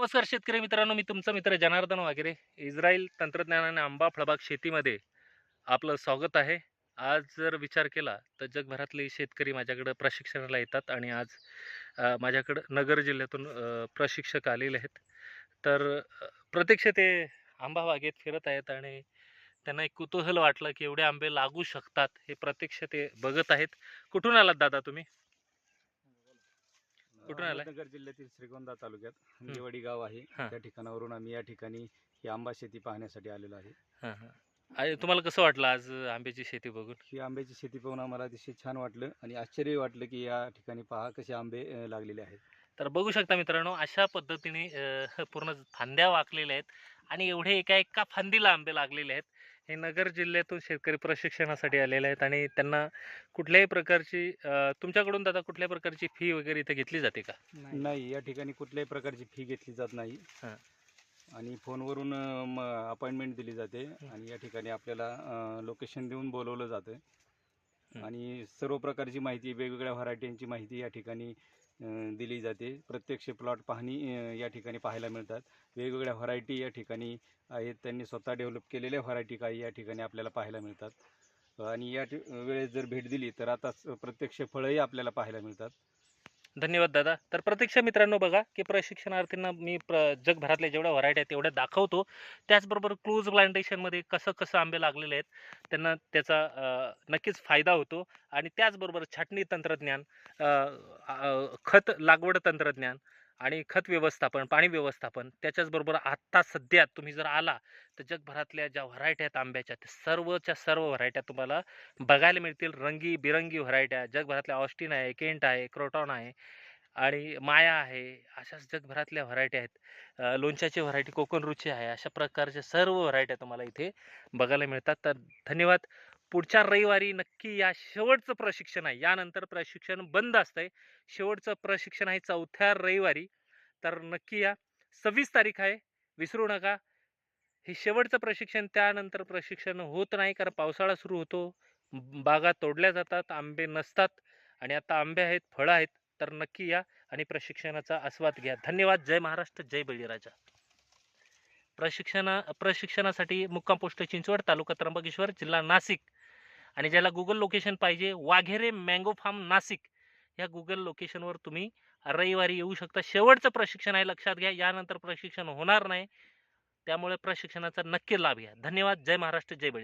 नमस्कार शेतकरी मित्रांनो मी तुमचा मित्र जनार्दन वागेरे इस्रायल तंत्रज्ञानाने आंबा फळबाग शेतीमध्ये आपलं स्वागत आहे. आज जर विचार केला तर जगभरातले शेतकरी माझ्याकडं प्रशिक्षणाला येतात आणि आज माझ्याकडं नगर जिल्ह्यातून प्रशिक्षक आलेले आहेत. तर प्रत्यक्ष ते आंबा बागेत फिरत आहेत आणि त्यांना एक कुतूहल वाटलं की एवढे आंबे लागू शकतात हे प्रत्यक्ष ते बघत आहेत. कुठून आलात दादा तुम्ही? कुठून आलाय? अहमदनगर जिल्ह्यातील श्रीगोंदा तालुक्यात निवडी गाव आहे. हा. त्या ठिकाणावरून आम्ही या ठिकाणी ही आंबा शेती पाहण्यासाठी आलेलो आहे. हां हां. आणि तुम्हाला कसं वाटलं आज आंब्याची शेती बघून? ही आंब्याची शेती पाहून आम्हाला अतिशय छान वाटलं आणि आश्चर्य वाटलं की या ठिकाणी पहा कसे आंबे अं, लागलेले आहेत. तर बघू शकता मित्रांनो अशा पद्धतीने अ, पूर्ण फांद्या वाकलेल्या आहेत आणि एवढे एका एका फांदीला आंबे लागलेले आहेत. हे नगर जिल्ह्यातून शेतकरी प्रशिक्षणासाठी आलेले आहेत आणि त्यांना कुठल्याही प्रकारची अ, तुमच्याकडून दादा कुठल्याही प्रकारची फी वगैरे इथे घेतली जाते का? नाही. या ठिकाणी कुठल्याही प्रकारची फी घेतली जात नाही. हा. आणि फोनवरून अपॉइंटमेंट दिली जाते आणि या ठिकाणी आपल्याला लोकेशन देऊन बोलवलं जातं. आणि सर्व प्रकारची माहिती वेगवेगळ्या व्हरायटींची माहिती या ठिकाणी दिली जाते. प्रत्यक्ष प्लॉट पाहणी या ठिकाणी पाहायला मिळतात. वेगवेगळ्या व्हरायटी या ठिकाणी आहेत. त्यांनी स्वतः डेव्हलप केलेल्या व्हरायटी काही या ठिकाणी आपल्याला पाहायला मिळतात. आणि या वेळेस जर भेट दिली तर आता प्रत्यक्ष फळंही आपल्याला पाहायला मिळतात. धन्यवाद दादा. तर प्रत्यक्ष मित्रांनो बघा की प्रशिक्षणार्थींना मी प्र जगभरातल्या जेवढ्या व्हरायटी आहेत तेवढ्या दाखवतो. त्याचबरोबर क्लूज प्लांटेशनमध्ये कसं कसं आंबे लागलेले आहेत त्यांना त्याचा नक्कीच फायदा होतो. आणि त्याचबरोबर छाटणी तंत्रज्ञान खत लागवड तंत्रज्ञान आणि खत व्यवस्थापन पाणी व्यवस्थापन त्याच्याचबरोबर आत्ता सध्या तुम्ही जर आला तर जगभरातल्या ज्या व्हरायटी आहेत आंब्याच्या त्या सर्वच्या सर्व व्हरायट्या तुम्हाला बघायला मिळतील. रंगी बिरंगी व्हरायट्या जगभरातल्या ऑस्टिन आहे केंट आहे क्रोटॉन आहे आणि माया आहे अशाच जगभरातल्या व्हरायटी आहेत. लोणच्याची व्हरायटी कोकण रुची आहे अशा प्रकारच्या सर्व व्हरायट्या तुम्हाला इथे बघायला मिळतात. तर धन्यवाद. पुढच्या रविवारी नक्की या शेवटचं प्रशिक्षण आहे. यानंतर प्रशिक्षण बंद असतंय. शेवटचं प्रशिक्षण आहे चौथ्या रविवारी. तर नक्की या. सव्वीस तारीख आहे. विसरू नका. हे शेवटचं प्रशिक्षण त्यानंतर प्रशिक्षण होत नाही कारण पावसाळा सुरू होतो. बागा तोडल्या जातात आंबे नसतात आणि आता आंबे आहेत फळं आहेत. तर नक्की या आणि प्रशिक्षणाचा आस्वाद घ्या. धन्यवाद. जय महाराष्ट्र जय बळीराजा. प्रशिक्षणा प्रशिक्षणासाठी मुक्काम पोस्ट चिंचवड तालुका त्र्यंबकेश्वर जिल्हा नाशिक. आणि ज्याला गुगल लोकेशन पाहिजे वाघेरे मँगो फार्म नाशिक. या गुगल लोकेशनवर तुम्ही रविवारी येऊ शकता. शेवटचं प्रशिक्षण आहे लक्षात घ्या. यानंतर प्रशिक्षण होणार नाही. त्यामुळे प्रशिक्षणाचा नक्की लाभ घ्या. धन्यवाद. जय महाराष्ट्र. जय बळी